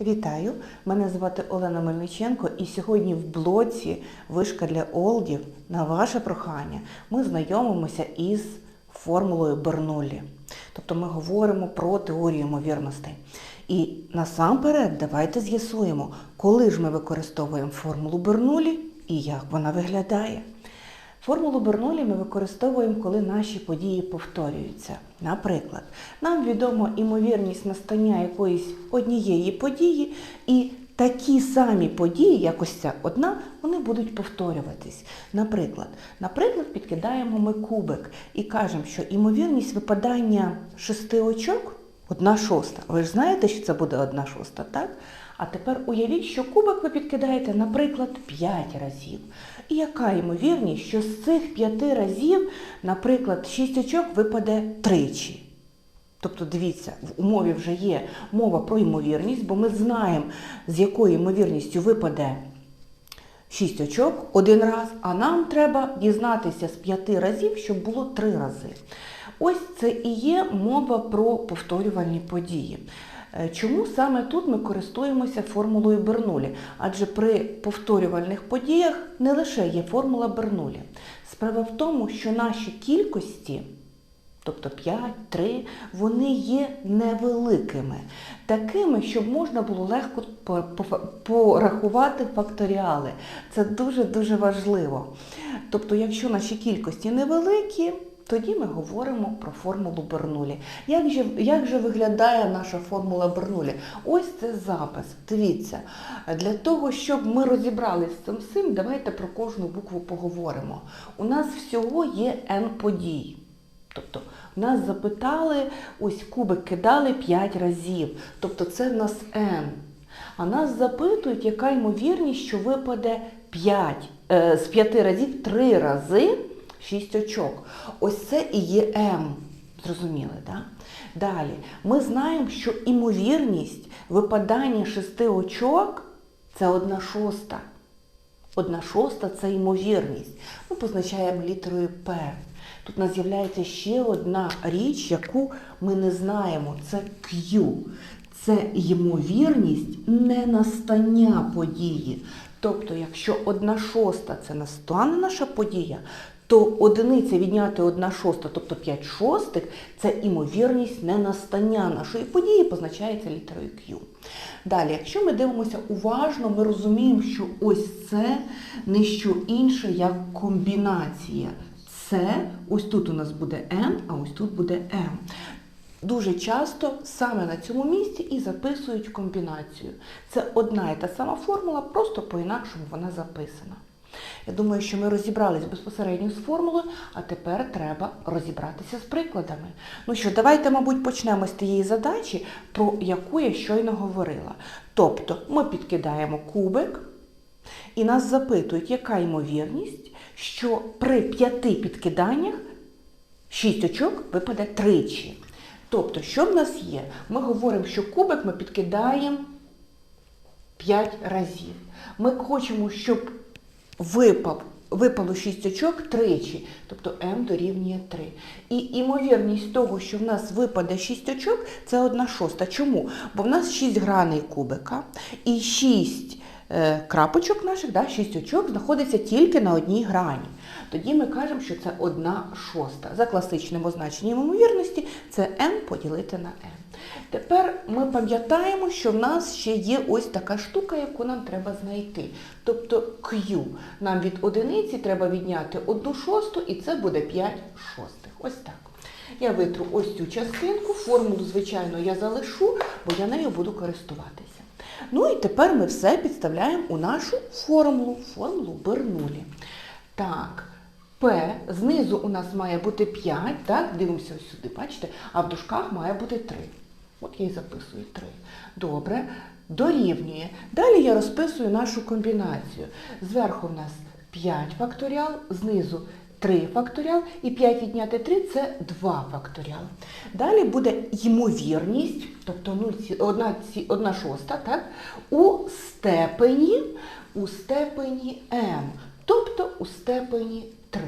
Вітаю! Мене звати Олена Мельниченко і сьогодні в блоці Вишка для Олдів на ваше прохання ми знайомимося із формулою Бернуллі. Тобто ми говоримо про теорію ймовірностей. І насамперед давайте з'ясуємо, коли ж ми використовуємо формулу Бернуллі і як вона виглядає. Формулу Бернулі ми використовуємо, коли наші події повторюються. Наприклад, нам відомо імовірність настання якоїсь однієї події, і такі самі події, як ось ця одна, вони будуть повторюватись. Наприклад, наприклад, підкидаємо ми кубик і кажемо, що імовірність випадання шести очок одна шоста. Ви ж знаєте, що це буде одна шоста, так? А тепер уявіть, що кубик ви підкидаєте, наприклад, 5 разів. І яка ймовірність, що з цих 5 разів, наприклад, 6 очок випаде тричі? Тобто, дивіться, в умові вже є мова про ймовірність, бо ми знаємо, з якою ймовірністю випаде 6 очок один раз, а нам треба дізнатися з 5 разів, щоб було 3 рази. Ось це і є мова про повторювальні події. Е, Чому саме тут ми користуємося формулою Бернулі? Адже при повторювальних подіях не лише є формула Бернулі. Справа в тому, що наші кількості, тобто 5, 3, вони є невеликими, такими, щоб можна було легко по- по- порахувати факторіали. Це дуже-дуже важливо. Тобто, якщо наші кількості невеликі, тоді ми говоримо про формулу Бернулі. Як же, як же виглядає наша формула Бернулі? Ось це запис. Дивіться, для того, щоб ми розібралися з цим всім, давайте про кожну букву поговоримо. У нас всього є N подій. Тобто нас запитали, ось кубик кидали 5 разів. Тобто це в нас N. А нас запитують, яка ймовірність, що випаде 5, е, з 5 разів 3 рази 6 очок. Ось це і є М. Зрозуміли, так? Далі, ми знаємо, що імовірність випадання 6 очок це 1 шоста. Одна шоста це ймовірність. Ми позначаємо літерою П. Тут у нас з'являється ще одна річ, яку ми не знаємо. Це Q. Це ймовірність ненастання події. Тобто, якщо одна шоста це настане наша подія, то одиниця відняти одна шоста, тобто 5 шостих, це імовірність ненастання нашої події, позначається літерою Q. Далі, якщо ми дивимося уважно, ми розуміємо, що ось це не що інше, як комбінація. Це, ось тут у нас буде N, а ось тут буде M. Дуже часто саме на цьому місці і записують комбінацію. Це одна і та сама формула, просто по-інакшому вона записана. Я думаю, що ми розібрались безпосередньо з формулою, а тепер треба розібратися з прикладами. Ну що, давайте, мабуть, почнемо з тієї задачі, про яку я щойно говорила. Тобто ми підкидаємо кубик і нас запитують, яка ймовірність, що при п'яти підкиданнях 6 очок випаде тричі. Тобто, що в нас є? Ми говоримо, що кубик ми підкидаємо 5 разів. Ми хочемо, щоб випав, випало 6 очок тричі, тобто М дорівнює 3. І імовірність того, що в нас випаде 6 очок, це 1 шоста. Чому? Бо в нас 6 граней кубика і 6 е, крапочок наших, да, 6 очок знаходиться тільки на одній грані. Тоді ми кажемо, що це 1 шоста. За класичним означенням ймовірності це n поділити на n. Тепер ми пам'ятаємо, що в нас ще є ось така штука, яку нам треба знайти. Тобто Q. Нам від одиниці треба відняти 1 шосту, і це буде 5 шостих. Ось так. Я витру ось цю частинку, формулу, звичайно, я залишу, бо я нею буду користуватися. Ну і тепер ми все підставляємо у нашу формулу, формулу Бернулі. Так, П, знизу у нас має бути 5, так, дивимося ось сюди, бачите, а в дужках має бути 3. От я і записую 3. Добре, дорівнює. Далі я розписую нашу комбінацію. Зверху в нас 5 факторіал, знизу 3 факторіал і 5 відняти 3 це 2 факторіал. Далі буде ймовірність, тобто 1 шоста, так, у степені, у степені m, тобто у степені 3.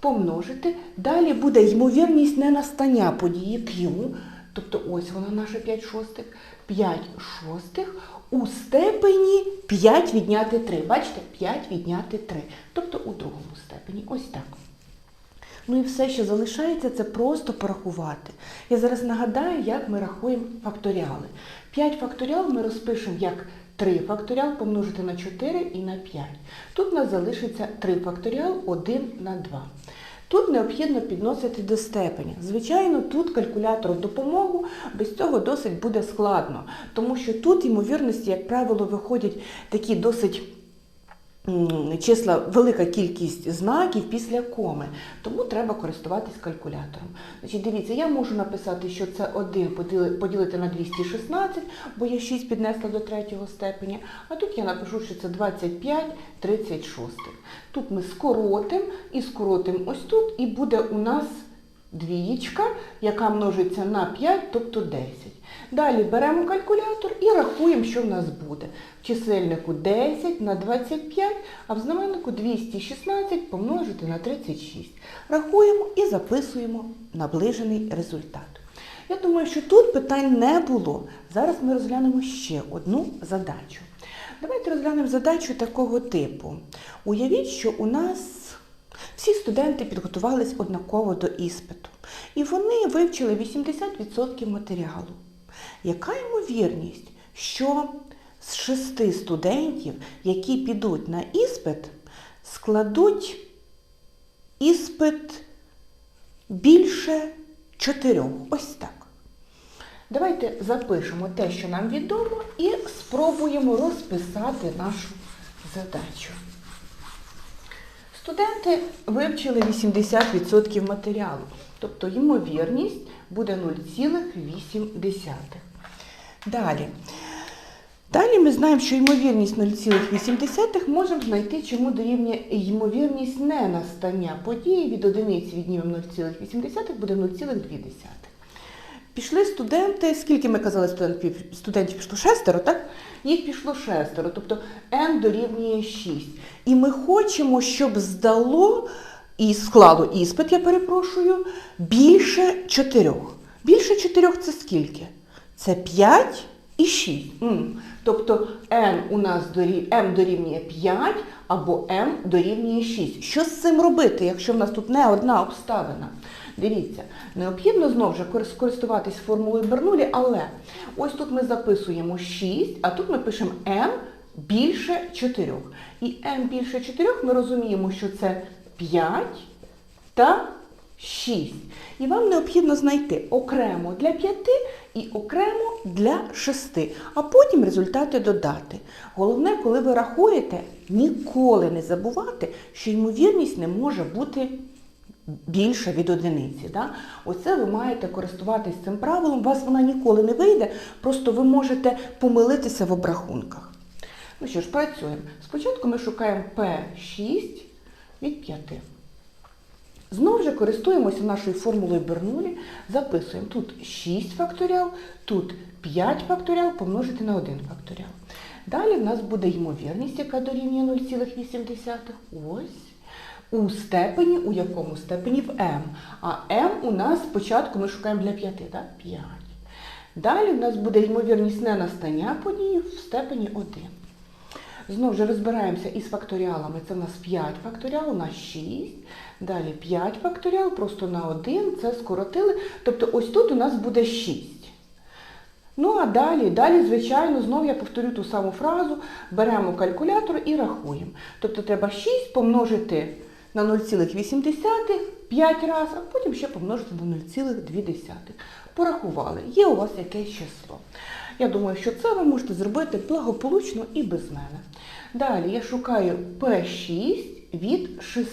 Помножити. Далі буде ймовірність ненастання події Q, Тобто ось вона наша 5 шостих. 5 шостих у степені 5 відняти 3. Бачите? 5 відняти 3. Тобто у другому степені. Ось так. Ну і все, що залишається, це просто порахувати. Я зараз нагадаю, як ми рахуємо факторіали. 5 факторіал ми розпишемо як 3 факторіал помножити на 4 і на 5. Тут у нас залишиться 3 факторіал 1 на 2. Тут необхідно підносити до степені. Звичайно, тут калькулятор в допомогу, без цього досить буде складно, тому що тут ймовірності, як правило, виходять такі досить числа, велика кількість знаків після коми. Тому треба користуватись калькулятором. Значить, дивіться, я можу написати, що це 1 поділити на 216, бо я 6 піднесла до третього степеня. А тут я напишу, що це 25 36. Тут ми скоротимо і скоротимо ось тут, і буде у нас двієчка, яка множиться на 5, тобто 10. Далі беремо калькулятор і рахуємо, що в нас буде. В чисельнику 10 на 25, а в знаменнику 216 помножити на 36. Рахуємо і записуємо наближений результат. Я думаю, що тут питань не було. Зараз ми розглянемо ще одну задачу. Давайте розглянемо задачу такого типу. Уявіть, що у нас всі студенти підготувались однаково до іспиту, і вони вивчили 80% матеріалу. Яка ймовірність, що з шести студентів, які підуть на іспит, складуть іспит більше чотирьох? Ось так. Давайте запишемо те, що нам відомо, і спробуємо розписати нашу задачу. Студенти вивчили 80% матеріалу, тобто ймовірність буде 0,8. Далі. Далі ми знаємо, що ймовірність 0,8 можемо знайти, чому дорівнює ймовірність ненастання події від одиниці віднімемо 0,8 буде 0,2. Пішли студенти, скільки ми казали студентів, пішло шестеро, так? Їх пішло шестеро, тобто n дорівнює 6. І ми хочемо, щоб здало і склало іспит, я перепрошую, більше чотирьох. Більше чотирьох це скільки? Це 5 і 6. М. Тобто n у нас дорів... m дорівнює 5 або m дорівнює 6. Що з цим робити, якщо в нас тут не одна обставина? Дивіться, необхідно знову ж корис- користуватись формулою Бернулі, але ось тут ми записуємо 6, а тут ми пишемо m більше 4. І m більше 4 ми розуміємо, що це 5 та 6. І вам необхідно знайти окремо для 5 і окремо для 6, а потім результати додати. Головне, коли ви рахуєте, ніколи не забувати, що ймовірність не може бути більша від одиниці. Да? Оце ви маєте користуватись цим правилом, у вас вона ніколи не вийде, просто ви можете помилитися в обрахунках. Ну що ж, працюємо. Спочатку ми шукаємо P6 від 5. Знову ж користуємося нашою формулою Бернулі, записуємо тут 6 факторіал, тут 5 факторіал помножити на 1 факторіал. Далі в нас буде ймовірність, яка дорівнює 0,8. Ось. У степені, у якому степені в m. А m у нас спочатку ми шукаємо для 5, так? 5. Далі в нас буде ймовірність ненастання події в степені 1. Знову ж розбираємося із факторіалами. Це в нас 5 факторіал на 6. Далі 5 факторіал просто на 1. Це скоротили. Тобто ось тут у нас буде 6. Ну а далі, далі, звичайно, знову я повторю ту саму фразу. Беремо калькулятор і рахуємо. Тобто треба 6 помножити на 0,8 5 разів, а потім ще помножити на 0,2. Порахували. Є у вас якесь число. Я думаю, що це ви можете зробити благополучно і без мене. Далі я шукаю P6 від 6.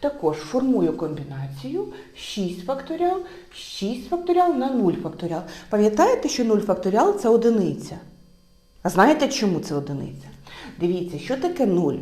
Також формую комбінацію 6 факторіал, 6 факторіал на 0 факторіал. Пам'ятаєте, що 0 факторіал це одиниця? А знаєте, чому це одиниця? Дивіться, що таке 0?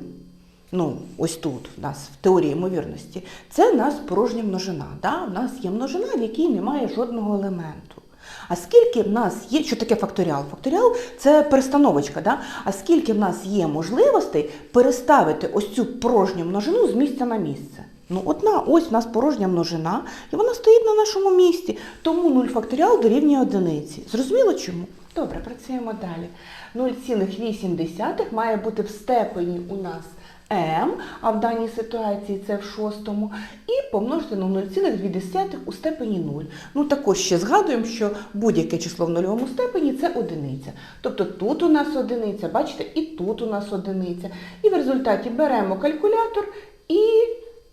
Ну, ось тут у нас в теорії ймовірності. Це у нас порожня множина. Да? У нас є множина, в якій немає жодного елементу. А скільки в нас є, що таке факторіал? Факторіал це перестановочка, да? а скільки в нас є можливостей переставити ось цю порожню множину з місця на місце? Ну, одна, ось у нас порожня множина, і вона стоїть на нашому місці. Тому 0 факторіал дорівнює одиниці. Зрозуміло чому? Добре, працюємо далі. 0,8 має бути в степені у нас m, а в даній ситуації це в шостому, і помножити на 0,2 у степені 0. Ну також ще згадуємо, що будь-яке число в нульовому степені це одиниця. Тобто тут у нас одиниця, бачите, і тут у нас одиниця. І в результаті беремо калькулятор і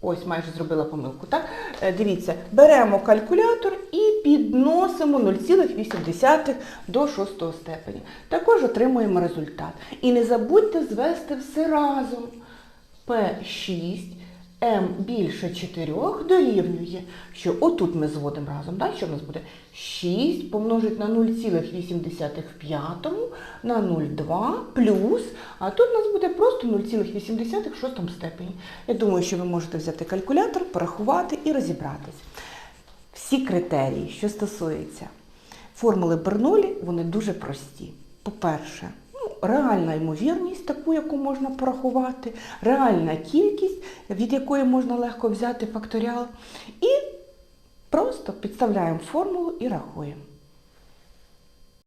ось майже зробила помилку. Так? Е, Дивіться, беремо калькулятор і підносимо 0,8 до шостого степені. Також отримуємо результат. І не забудьте звести все разом. P6 m більше 4 дорівнює, що отут ми зводимо разом. Да? Що в нас буде? 6 помножить на 0,8 в п'ятому на 0,2 плюс, а тут у нас буде просто 0,8 в шостому степені. Я думаю, що ви можете взяти калькулятор, порахувати і розібратись. Всі критерії, що стосуються формули Бернулі, вони дуже прості. По-перше, реальна ймовірність, таку, яку можна порахувати, реальна кількість, від якої можна легко взяти факторіал. І просто підставляємо формулу і рахуємо.